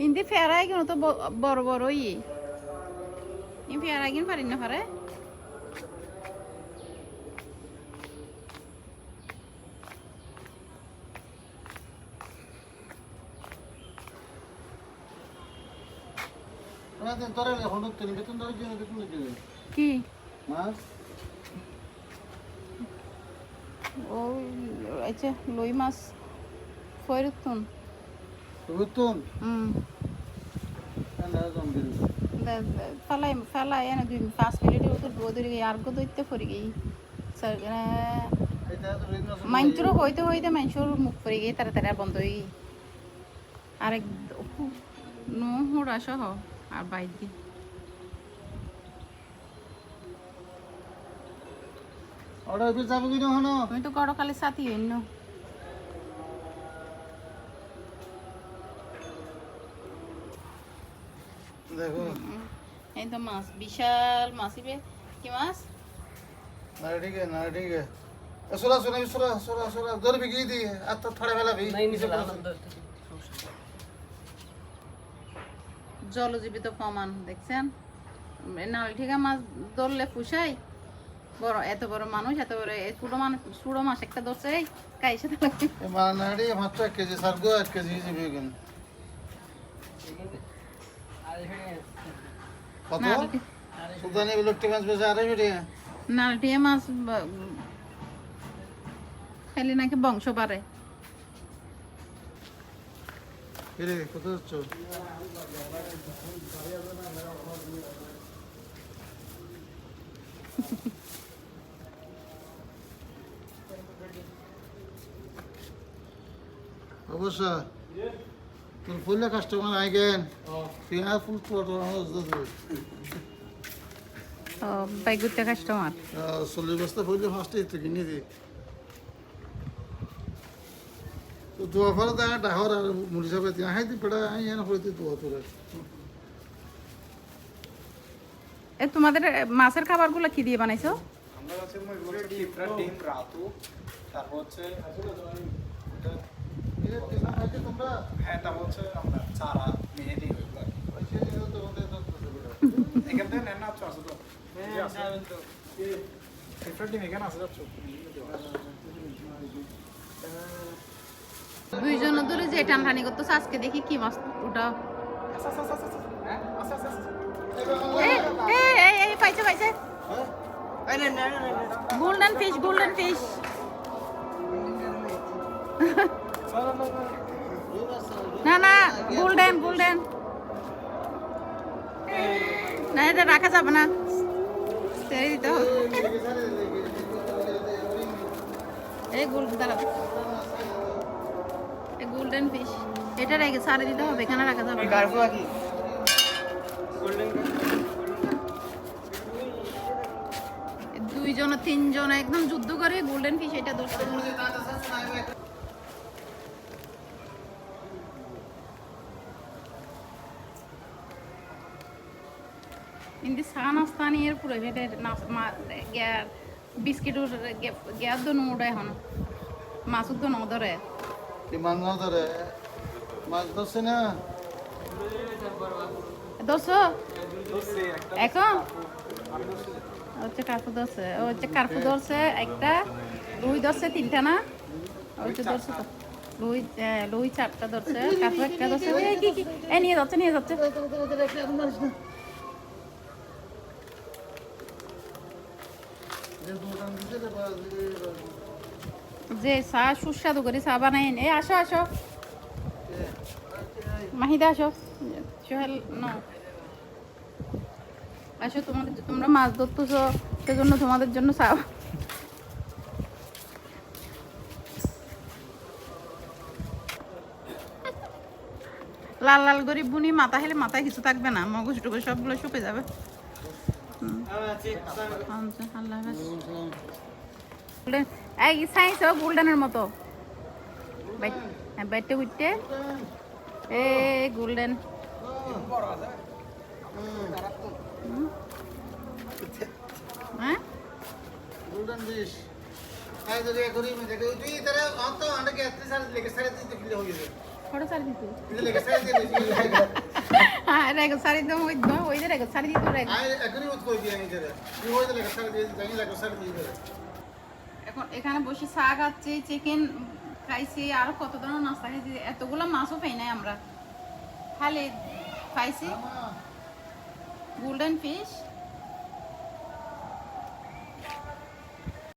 ইন্দি ফেরাই কেন তো বড় বড় ই ফেরাই কিন পারি না পারে কি মাছ ও আচ্ছা লই মাছ ফয়রতুন দিবে। ফালাই ফালাই এনে দুই পাঁচ মিনিটের মতো দৌড়ে আর গো দৈতে পড়ে গেই। হইতে হইতে মাইন্সর মুখ পড়ে গিয়ে তারা তারা বন্ধ হয়ে গেই। আরেক নো হুড়া সহ আর বাইর দি অর্ডার পে যাবে কিনা হনো তুমি তো গড় কালে সাথী হইন দেখো। এই তো মাছ বিশাল কি মাছ? না ঠিক আছে না ঠিক আছে সোরা সোরা সোরা সোরা সোরা দি আর তো বেলা ভি কমান দেখছেন? মাছ ধরলে পুষাই। বড় এত বড় মানুষ এত বড় ছোট মানুষ ছোট মাছ একটা ধরছে এই কাইছে কেজি সারগো এক কেজি কেন। কত? সুদানি বিলুপ্তি মাছ বেশি আড়াইশো টাকা। নালটিয়া মাছ খাইলে নাকি বংশ বাড়ে। অবশ্য তোর ফুললে কাস্টমার আইগেন। পেঁয়াজ ফুল তোর বাইগুতে কাস্টমার চল্লিশ বস্তা ফুললে ফার্স্টে তো কিনে দি তো দোয়া ফলে দেখা ডাহর আর মুড়ি সাপে ત્યાં হাই দি পেড়া আই এনে হইতে দোয়া তোরে। এ তোমাদের মাছের খাবারগুলো কি দিয়ে বানাইছো? আমরা হচ্ছে ডিম রাতু তারপর হচ্ছে তোমরা হ্যাঁ হচ্ছে আমরা চারা মেহেদি ওইগুলো আর কি। পয়সা দিও তোমাদের এখান থেকে নেন না আচ্ছা তো। দুইজন ধরে যে টানটানি করতেছে আজকে দেখি কি মাছ ওটা। এই এই এই এই পাইছে পাইছে। গোল্ডেন ফিশ গোল্ডেন ফিশ না না গোল্ডেন গোল্ডেন না এটা রাখা যাবে না। ছেড়ে দিতে হবে। এই দাঁড়া এই গোল্ডেন ফিশ এটা রেখে সারে দিতে হবে এখানে রাখা যাবে। দুইজন তিনজন একদম যুদ্ধ করে গোল্ডেন ফিশ এটা ধরছে ইন্দি চা নাস্তা নিয়ে পুরো হেঁটে বিস্কিটর গ্যাস দো নোড়ে এখন মাছুর তো নদরে কি মাছ না ধরে মাছ ধরছে না দোসো এখন হচ্ছে কার্পু ধরছে ও হচ্ছে কার্পু ধরছে একটা রুই ধরছে তিনটা না ওইটা ধরছে তো রুই রুই চারটা ধরছে কার্পু একটা ধরছে এই কি কি এ নিয়ে যাচ্ছে নিয়ে যাচ্ছে যে চা সুস্বাদু করে চা বানাই এই আসো আসো। মাহিদা আসো। সোহেল আসো তোমাদের তোমরা মাছ ধরতেছো, সেজন্য তোমাদের জন্য চা লাল লাল গরিব বুনি, মাথা হেলে মাথায় কিছু থাকবে না। মগজ টুকু সবগুলো শুকে যাবে হুম। আচ্ছা, আল্লাহ হাফেজ। গোল্ডেন এই সাইজ গোল্ডেনের মতো। হ্যাঁ, বাইটে গুইটে এ গোল্ডেন। হ্যাঁ? গোল্ডেন বিশ। আই যদি করি মে দেখো তুই তারা অত আন্ডা কে এত সার লেগে সার দিতে হ্যাঁ, রেগো সারি তো ওই দো ওই রেগো সারি দিতো এখন এখানে বসে চা চিকেন খাইছি আর কত ধরনের নাস্তা খাইছি এতগুলো মাছও পাই নাই আমরা। খালি খাইছি। Golden fish